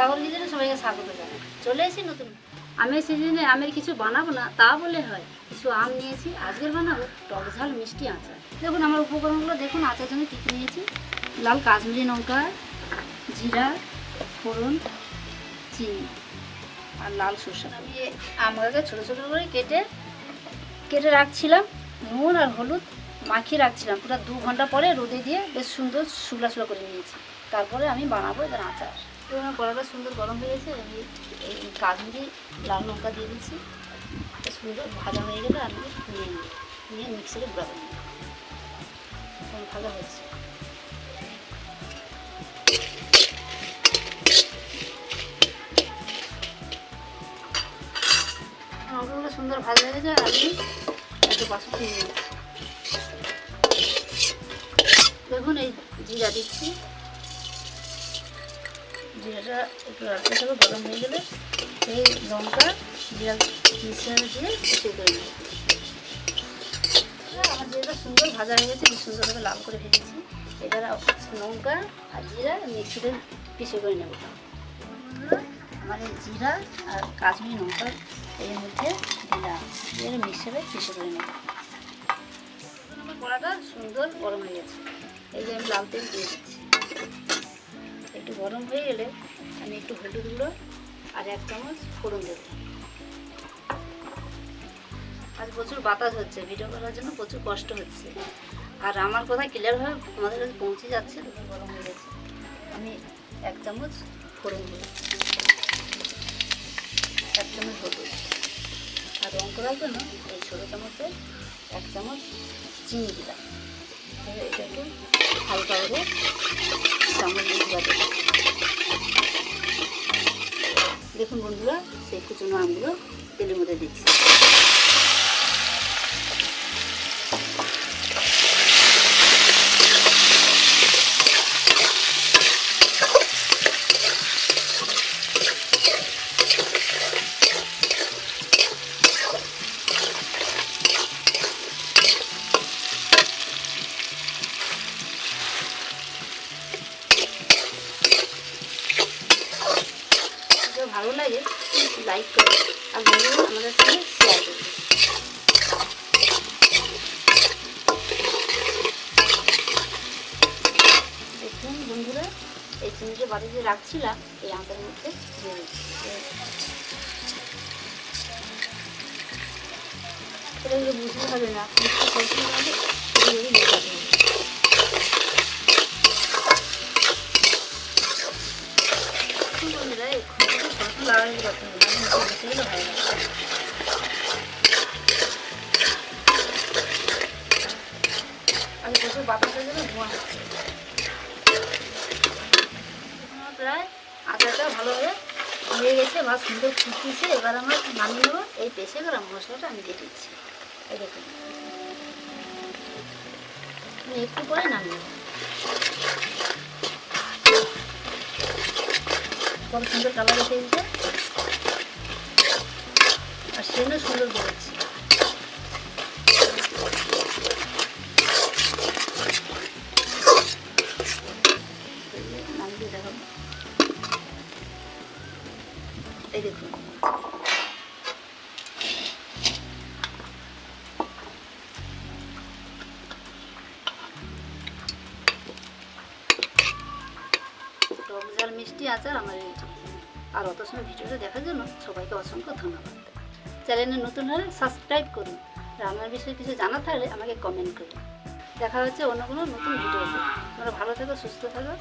সাগর কিচেনে সবাইকে স্বাগত জানাই। চলে এসেছি নতুন। আমের সিজনে আমের কিছু বানাবো না তা বলে হয়। কিছু আম নিয়েছি আজকের বানাবো টক ঝাল মিষ্টি আচার। দেখুন আমার উপকরণগুলো দেখুন আচার জন্য কী নিয়েছি। লাল কাশ্মীরি লঙ্কা জিরা ফোড়ন চিনি আর লাল সরষে আমি আমটাকে ছোটো ছোটো করে কেটে কেটে রাখছিলাম। নুন আর হলুদ মাখিয়ে রাখছিলাম। পুরো দু ঘণ্টা পরে রোদে দিয়ে বেশ সুন্দর শুকলা শুকলা করে নিয়েছি। তারপরে আমি বানাবো এদের আচার। আমার কড়াটা সুন্দর গরম হয়ে গেছে, আমি এই কাশ্মীরি লাল লঙ্কা দিয়ে দিচ্ছি সুন্দর ভাজা হয়ে গেলে আমি নিয়ে নিই, নিয়ে মিক্সারে গুঁড়া করে ভাজা হয়েছে। লঙ্কাগুলো সুন্দর ভাজা হয়ে গেছে, আর আমি একটু বাসন নিয়ে নিচ্ছি। দেখুন, এই জিরা দিচ্ছি। জিরাটা একটু রাখতে থাকবে গরম হয়ে গেলে এই লঙ্কা জিরা মিশ্রণে দিয়ে কুচিয়ে করে নেব আমার জিরাটা সুন্দর ভাজা হয়ে গেছে সুন্দরভাবে লাল করে ভেজেছি। এবার লঙ্কা আর জিরা মিক্সিতে পিষে করে নেব। আমার জিরা আর কাশ্মীরি লঙ্কা এর মধ্যে দিলাম। এর মিক্সারে পিষে করে নেব। কড়াটা সুন্দর গরম হয়ে গেছে। এই যে আমি লাল তেল দিয়ে দিচ্ছি। একটু গরম হয়ে গেলে আমি একটু হলুদ গুঁড়ো আর এক চামচ ফোড়ন দেবো। আজ প্রচুর বাতাস হচ্ছে ভিডিও করার জন্য প্রচুর কষ্ট হচ্ছে। আর আমার কথা ক্লিয়ারভাবে আমাদের কাছে পৌঁছে যাচ্ছে দেখুন গরম হয়ে গেছে। আমি এক চামচ ফোড়ন দিই এক চামচ হলুদ। আর রং করার জন্য এই ছোটো চামচে এক চামচ চিনি দিলাম। এটা একটু হালকা করে চামচ দিয়ে গুঁড়া দেবো দেখুন বন্ধুরা সেই কুচনো আমগুলো তেলের মধ্যে দিচ্ছি ভালো লাগে লাইক করো আর বন্ধুরা আমাদের সঙ্গে শেয়ার করো দেখুন বন্ধুরা এই চিনিটা বাড়িতে রাখছিলাম এই আঁকার মধ্যে বুঝতে হবে না মিষ্টি সবসময় হবে এগুলো দিয়ে দিতে হবে। দেখুন বন্ধুরা এই খুঁটিটা সবসময় লাগাতে পারতে হবে না নিচে বসে গেলে না আমি প্রচুর বাতাসের জন্য ধোঁয়া প্রায় আচারটা ভালোভাবে হয়ে গেছে বা সুন্দর ফুটতেছে এবার আমরা নামিয়ে নেব এই পেশে গরম মশলাটা আমি দিয়ে দিচ্ছি এই দেখুন একটু পরে নামিয়ে নেব কত সুন্দর কালার এসে আর সেনও সুন্দর দেখাবো এই দেখুন। টক ঝাল মিষ্টি আচার আমার এই আর অত সময় ভিডিওটা দেখার জন্য সবাইকে অসংখ্য ধন্যবাদ। চ্যানেলে নতুন হলে সাবস্ক্রাইব করুন। আর আমার বিষয়ে কিছু জানা থাকলে আমাকে কমেন্ট করুন। দেখা হচ্ছে অন্য কোনো নতুন ভিডিওতে তোমরা ভালো থাকো, সুস্থ থাকো।